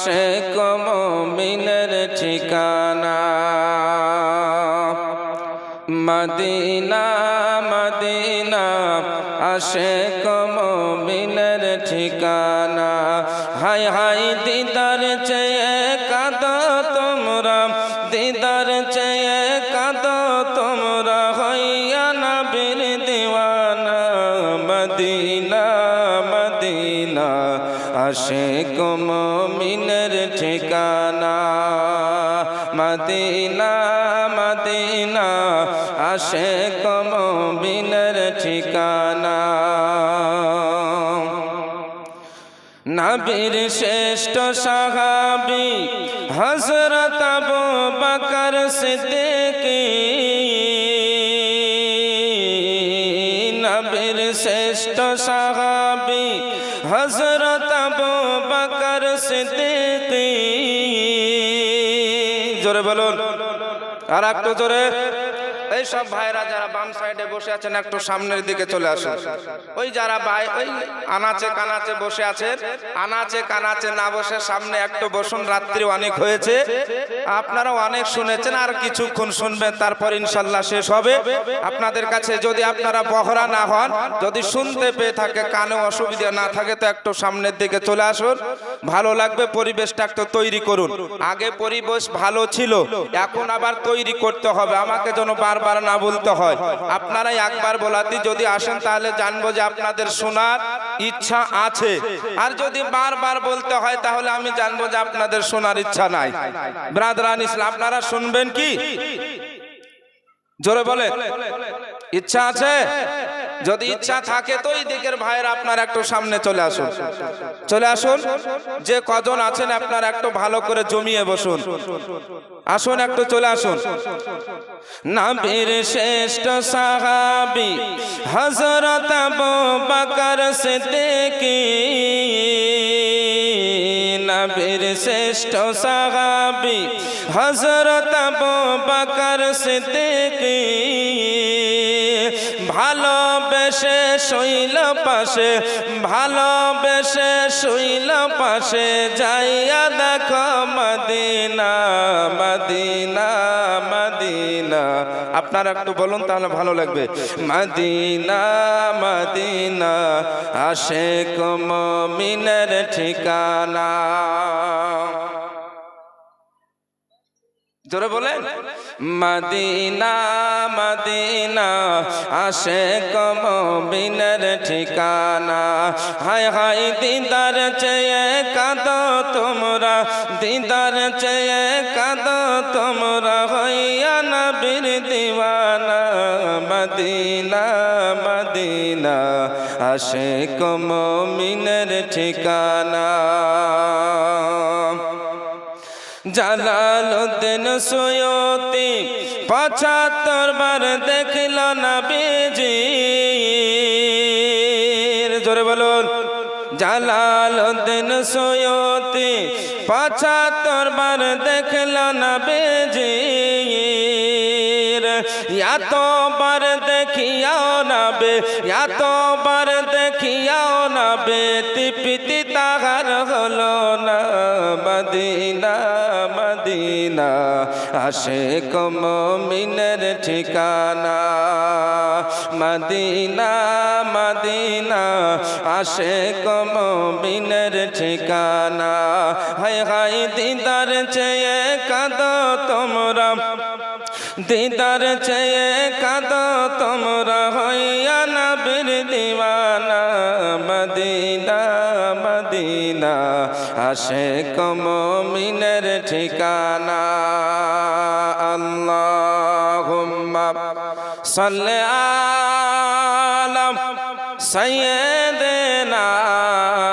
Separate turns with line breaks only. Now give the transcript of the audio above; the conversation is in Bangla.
আসে কমিনের ঠিকানা। মদিনা মদিনা, আসে কমিনের ঠিকানা। হাই হাই দিদার চেয়ে কাদ তোমরা, দিদার চেয়ে কাদ তোমরা, হইয়া নবীর দিওয়ানা। Medina Medina. আসে কমিনের ঠিকানা। মদিনা মদিনা আসে কমিনের ঠিকানা। নবীর শ্রেষ্ঠ সাহাবি হজরত আবু বকর সিদ্দিকী। নবীর শ্রেষ্ঠ সাহাবি জোরে বলুন। আর একটু জোরে। এই সব ভাইরা যারা বাম সাইডে বসে আছেন, একটু সামনের দিকে চলে আসুন। ওই যারা ভাই ওই আনাচে কানাচে বসে আছেন, আনাচে কানাচে না বসে সামনে একটু বসুন, রাত্রি অনেক হয়েছে। আপনারা অনেক শুনেছেন, আর কিছুক্ষণ শুনবেন, তারপর ইনশাল্লাহ শেষ হবে। আপনাদের কাছে যদি আপনারা বহরা না হন, যদি শুনতে পেয়ে থাকে কানে অসুবিধা না থাকে, তো একটু সামনের দিকে চলে আসুন। ভালো লাগবে পরিবেশটা একটু তৈরি করুন। আগে পরিবেশ ভালো ছিল, এখন আবার তৈরি করতে হবে। আমাকে যেন বারবার না বলতে হয়। আপনারাই একবার বলাতে, যদি আসেন তাহলে জানব যে আপনাদের শোনার ইচ্ছা আছে। আর যদি বারবার বলতে হয়, তাহলে আমি জানব যে আপনাদের শোনার ইচ্ছা নাই। ব্রাদরান ইসলাম, আপনারা শুনবেন কি? জোরে বলে ইচ্ছা আছে? যদি ইচ্ছা থাকে তো এই দিকের ভাইয়ের আপনার একটু সামনে চলে আসুন। চলে আসুন। যে কজন আছেন আপনার একটু ভালো করে জমিয়ে বসুন। আসুন, একটু চলে আসুন। নবীর শ্রেষ্ঠ সাহাবি হজরত আবু বকর সিদ্দিকী। শ্রেষ্ঠ সাহাবি হজরত আবু বকর সিদ্দিকী। ভালোবেসে শৈল পাশে ভালোবেসে শৈল পাশে, যাইয়া দেখো মদিনা মদিনা মদিনা। আপনারা একটু বলুন তাহলে ভালো লাগবে। মদিনা মদিনা আসে কমিনের ঠিকানা। জোরে বলেন। মদিনা মদিনা আসে কমিনের ঠিকানা। হায় হায়, দিদার চেয়ে কাঁদ তোমরা, দিদার চেয়ে কাঁদ তোমরা, হইয়া নবীর দিওয়ানা। মদিনা মদিনা আসে কমিনের ঠিকানা। জালালুদ্দিন সৈয়তি, পঁচাত্তর বার দেখল না বেজি জোরে বলুন জালালুদ্দিন সৈয়তি, পঁচাত্তর বার দেখল না বেজি এত বার দেখিয়াও না বে এত বার দেখিয়াও না বে তিপিতি তাহার হলো না মদিনা। মদিনা আসে কমিনের ঠিকানা। মদিনা মদিনা আসে কমিনের ঠিকানা। হাই হাই দিদার চেয়ে কাঁদ তোমরা। দিদার চেয়ে কাঁদ তোমরা, হইয়া নবীর দিওয়ানা। মদিনা মদিনা আসে কমিনের ঠিকানা। আল্লাহ সাল্লি আলা সাইয়্যিদিনা